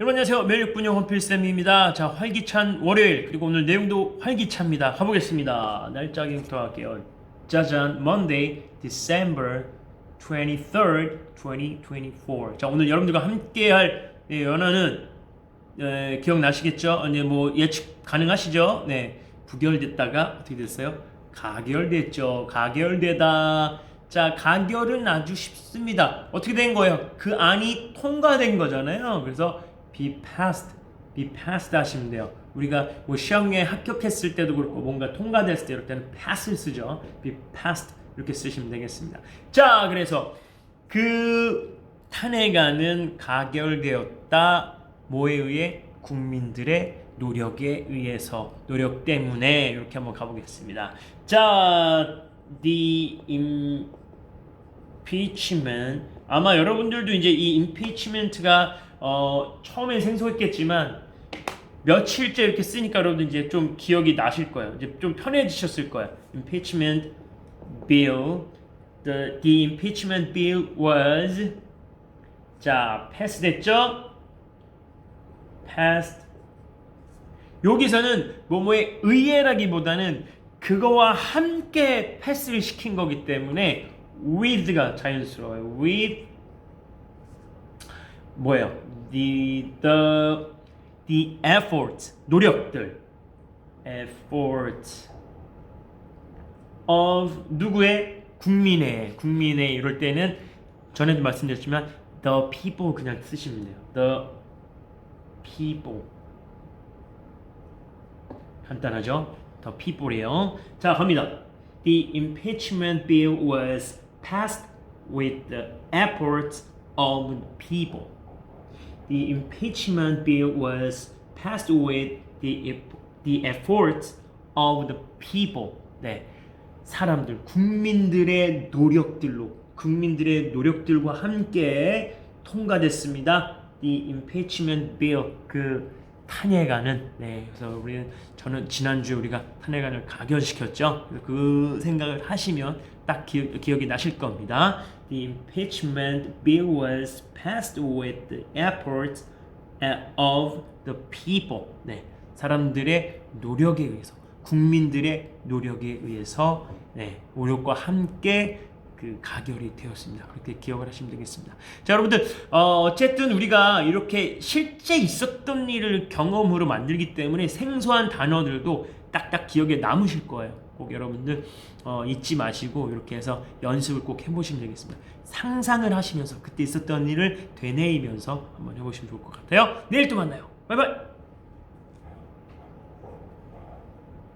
여러분 안녕하세요. 매일 6분형 헌필쌤입니다. 자 활기찬 월요일 그리고 오늘 내용도 활기차입니다. 가보겠습니다. 날짜부터 할게요. 짜잔 Monday, December 23rd, 2024. 자 오늘 여러분들과 함께할 예, 연어는 예, 기억나시겠죠? 어, 이제 뭐 예측 가능하시죠? 네 부결됐다가 어떻게 됐어요? 가결됐죠. 가결되다. 자, 가결은 아주 쉽습니다. 어떻게 된 거예요? 그 안이 통과된 거잖아요. 그래서 be passed, be passed 하시면 돼요. 우리가 뭐 시험에 합격했을 때도 그렇고 뭔가 통과됐을 때 이럴 때는 pass를 쓰죠. be passed 이렇게 쓰시면 되겠습니다. 자, 그래서 그 탄핵안은 가결되었다. 뭐에 의해? 국민들의 노력에 의해서 노력 때문에 이렇게 한번 가보겠습니다. 자, the impeachment 아마 여러분들도 이제 이 impeachment가 어, 처음엔 생소했겠지만 며칠째 이렇게 쓰니까 여러분들 이제 좀 기억이 나실 거예요. 이제 좀 편해지셨을 거예요. impeachment bill the the impeachment bill was 자 패스 됐죠? passed 여기서는 뭐뭐의 의해라기보다는 그거와 함께 패스를 시킨 거기 때문에 with가 자연스러워요. with 뭐예요? the the the effort 노력들 effort of 누구의 국민의 국민의 이럴 때는 전에도 말씀드렸지만 the people 그냥 쓰시면 돼요. the people 간단하죠? the people이에요. 자 갑니다. The impeachment bill was passed with the efforts of people. The impeachment bill was passed with the the efforts of the people. 네, 사람들, 국민들의 노력들로, 국민들의 노력들과 함께 통과됐습니다. The impeachment bill 그 탄핵안은 네, 그래서 우리는 저는 지난주에 우리가 탄핵안을 가결시켰죠. 그 생각을 하시면 딱 기억, 기억이 나실 겁니다. The impeachment bill was passed with the efforts of the people. 네, 사람들의 노력에 의해서, 국민들의 노력에 의해서 네, 노력과 함께 그 가결이 되었습니다. 그렇게 기억을 하시면 되겠습니다. 자, 여러분들 어, 어쨌든 우리가 이렇게 실제 있었던 일을 경험으로 만들기 때문에 생소한 단어들도 딱딱 기억에 남으실 거예요. 꼭 여러분들 어, 잊지 마시고 이렇게 해서 연습을 꼭 해보시면 되겠습니다. 상상을 하시면서 그때 있었던 일을 되뇌이면서 한번 해보시면 좋을 것 같아요. 내일 또 만나요. 바이바이.